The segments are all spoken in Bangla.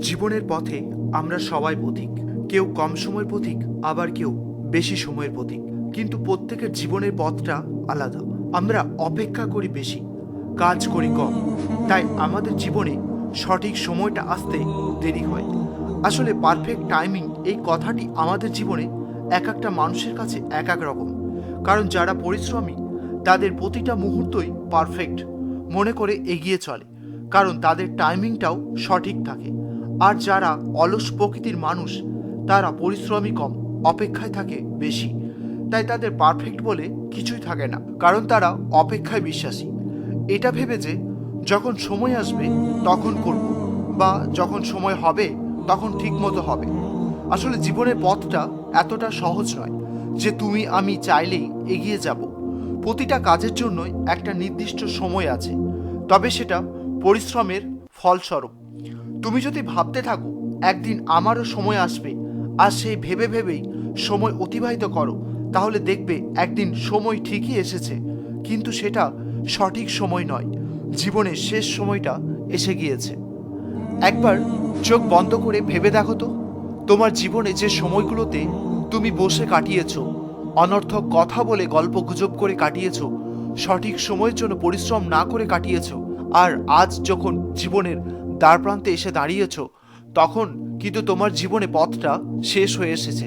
জীবনের পথে আমরা সবাই পথিক। কেউ কম সময়ের পথিক, আবার কেউ বেশি সময়ের পথিক। কিন্তু প্রত্যেকের জীবনের পথটা আলাদা। আমরা অপেক্ষা করি বেশি, কাজ করি কম। তাই আমাদের জীবনে সঠিক সময়টা আসতে দেরি হয়। আসলে পারফেক্ট টাইমিং এই কথাটি আমাদের জীবনে এক একটা মানুষের কাছে এক এক রকম। কারণ যারা পরিশ্রমী, তাদের প্রতিটা মুহূর্তই পারফেক্ট মনে করে এগিয়ে চলে। কারণ তাদের টাইমিংটাও সঠিক থাকে। আর যারা অলস প্রকৃতির মানুষ, তারা পরিশ্রমী কম, অপেক্ষায় থাকে বেশি। তাই তাদের পারফেক্ট বলে কিছুই থাকে না, কারণ তারা অপেক্ষায় বিশ্বাসী। এটা ভেবে যে যখন সময় আসবে, তখন করব, বা যখন সময় হবে, তখন ঠিক মতো হবে। আসলে জীবনের পথটা এতটা সহজ নয় যে তুমি আমি চাইলেই এগিয়ে যাব। প্রতিটা কাজের জন্যই একটা নির্দিষ্ট সময় আছে, তবে সেটা পরিশ্রমের ফলস্বরূপ। তুমি যদি ভাবতে থাকো, একদিন আমারও সময় আসবে। আর সেই ভেবে ভেবেই সময় অতিবাহিত করো, তাহলে দেখবে একদিন সময় ঠিকই এসেছে। কিন্তু সেটা সঠিক সময় নয়, জীবনের শেষ সময়টা এসে গিয়েছে। একবার চোখ বন্ধ করে ভেবে দেখো তো, তোমার জীবনে যে সময়গুলোতে তুমি বসে কাটিয়েছো, অনর্থক কথা বলে গল্প গুজব করে কাটিয়েছো, সঠিক সময়ের জন্য পরিশ্রম না করে কাটিয়েছো, আর আজ যখন জীবনের দ্বার প্রান্তে এসে দাঁড়িয়েছো, তখন কিন্তু তোমার জীবনে পথটা শেষ হয়ে এসেছে।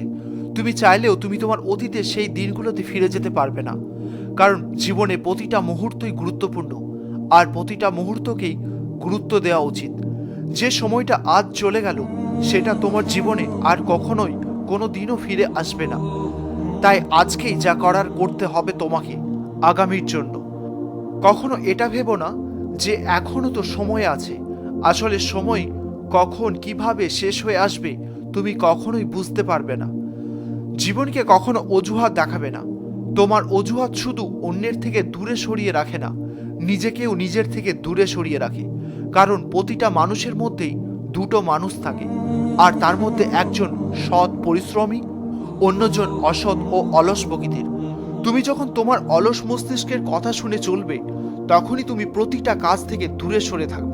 তুমি চাইলেও তুমি তোমার অতীতের সেই দিনগুলোতে ফিরে যেতে পারবে না, কারণ জীবনে প্রতিটা মুহূর্তই গুরুত্বপূর্ণ, আর প্রতিটা মুহূর্তকেই গুরুত্ব দেওয়া উচিত। যে সময়টা আজ চলে গেল, সেটা তোমার জীবনে আর কখনোই কোনো দিনও ফিরে আসবে না। তাই আজকেই যা করার করতে হবে তোমাকে আগামীর জন্য। কখনো এটা ভেবো না যে এখনও তো সময় আছে আসলে সময় কখন কীভাবে শেষ হয়ে আসবে, তুমি কখনোই বুঝতে পারবে না। জীবনকে কখনো অজুহাত দেখাবে না। তোমার অজুহাত শুধু অন্যের থেকে দূরে সরিয়ে রাখে না, নিজেকেও নিজের থেকে দূরে সরিয়ে রাখে। কারণ প্রতিটা মানুষের মধ্যেই দুটো মানুষ থাকে, আর তার মধ্যে একজন সৎ পরিশ্রমী, অন্যজন অসৎ ও অলস প্রকৃতির। তুমি যখন তোমার অলস মস্তিষ্কের কথা শুনে চলবে, তখনই তুমি প্রতিটা কাজ থেকে দূরে সরে থাকবে।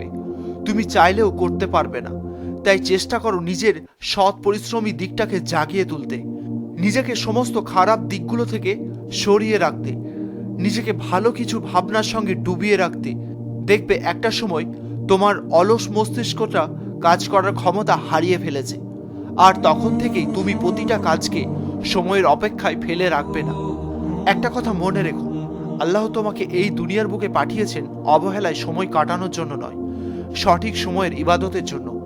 তুমি চাইলেও করতে পারবে না। তাই চেষ্টা করো নিজের সৎ পরিশ্রমী দিকটাকে জাগিয়ে তুলতে। নিজেকে সমস্ত খারাপ দিকগুলো থেকে সরিয়ে রাখতে। নিজেকে ভালো কিছু ভাবনার সঙ্গে ডুবিয়ে রাখতে। দেখবে একটা সময় তোমার অলস মস্তিষ্কটা কাজ করার ক্ষমতা হারিয়ে ফেলেছে। আর তখন থেকেই তুমি প্রতিটা কাজকে সময়ের অপেক্ষায় ফেলে রাখবে না। একটা কথা মনে রেখো, আল্লাহ তোমাকে এই দুনিয়ার বুকে পাঠিয়েছেন অবহেলায় সময় কাটানোর জন্য নয়। সঠিক সময়ের ইবাদতের জন্য।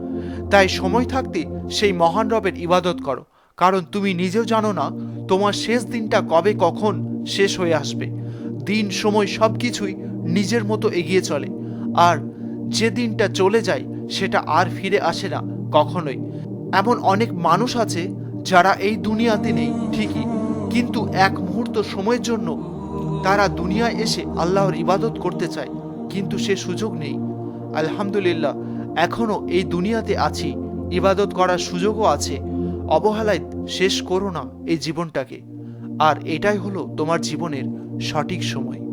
তাই সময় থাকতে সেই মহান রবের ইবাদত করো। কারণ তুমি নিজেও জানো না তোমার শেষ দিনটা কবে কখন শেষ হয়ে আসবে। দিন, সময় সব কিছুই নিজের মতো এগিয়ে চলে। আর যে দিনটা চলে যায় সেটা আর ফিরে আসে না কখনোই। এমন অনেক মানুষ আছে যারা এই দুনিয়াতে নেই, ঠিকই। কিন্তু এক মুহূর্ত সময়ের জন্য তারা দুনিয়ায় এসে আল্লাহর ইবাদত করতে চায়। কিন্তু সে সুযোগ নেই। আলহামদুলিল্লাহ এখনও এই দুনিয়াতে আছি, ইবাদত করার সুযোগও আছে, অবহেলায় শেষ করো না এই জীবনটাকে। আর এটাই হলো তোমার জীবনের সঠিক সময়।